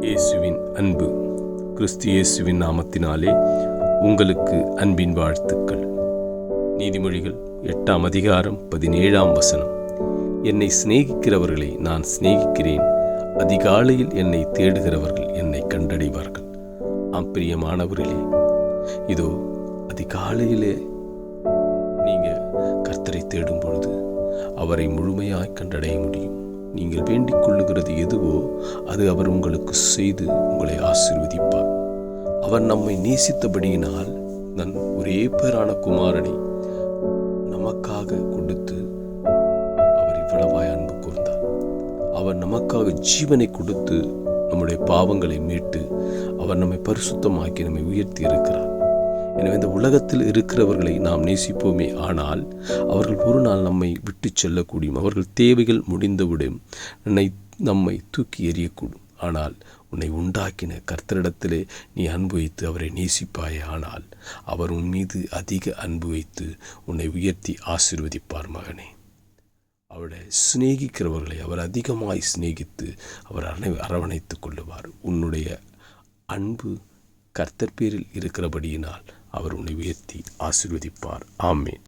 இயேசுவின் அன்பு. கிறிஸ்து இயேசுவின் நாமத்தினாலே உங்களுக்கு அன்பின் வாழ்த்துக்கள். நீதிமொழிகள் எட்டாம் அதிகாரம் பதினேழாம் வசனம். என்னை சிநேகிக்கிறவர்களை நான் சிநேகிக்கிறேன். அதிகாலையில் என்னை தேடுகிறவர்கள் என்னை கண்டடைவார்கள். ஆம் பிரியமானவர்களே இதோ அதிகாலையிலே நீங்க கர்த்தரை தேடும் பொழுது அவரை முழுமையாய் கண்டடைய முடியும். நீங்கள் வேண்டிக் கொள்ளுகிறது எதுவோ அது அவர் உங்களுக்கு செய்து உங்களை ஆசீர்வதிப்பார். அவர் நம்மை நேசித்தபடியினால் தன் ஒரே பேரான குமாரனை நமக்காக கொடுத்து அவர் இவ்வளவாய் அன்பு கூர்ந்தார். அவர் நமக்காக ஜீவனை கொடுத்து நம்முடைய பாவங்களை மீட்டு அவர் நம்மை பரிசுத்தமாக்கி நம்மை உயர்த்தி இருக்கிறார். எனவே இந்த உலகத்தில் இருக்கிறவர்களை நாம் நேசிப்போமே. ஆனால் அவர்கள் ஒரு நாள் நம்மை விட்டு செல்லக்கூடும். அவர்கள் தேவைகள் முடிந்தவுடன் என்னை நம்மை தூக்கி எறியக்கூடும். ஆனால் உன்னை உண்டாக்கின கர்த்தரிடத்திலே நீ அன்பு வைத்து அவரை நேசிப்பாயே. ஆனால் அவர் உன் மீது அதிக அன்பு வைத்து உன்னை உயர்த்தி ஆசிர்வதிப்பார் மகனே. அவரை சிநேகிக்கிறவர்களை அவர் அதிகமாய் சிநேகித்து அவர் அரணை அரவணைத்துக் கொள்ளுவார். உன்னுடைய அன்பு கர்த்தர் பேரில் இருக்கிறபடியினால் அவர் உன்னை உயர்த்தி ஆசீர்வதிப்பார். ஆமேன்.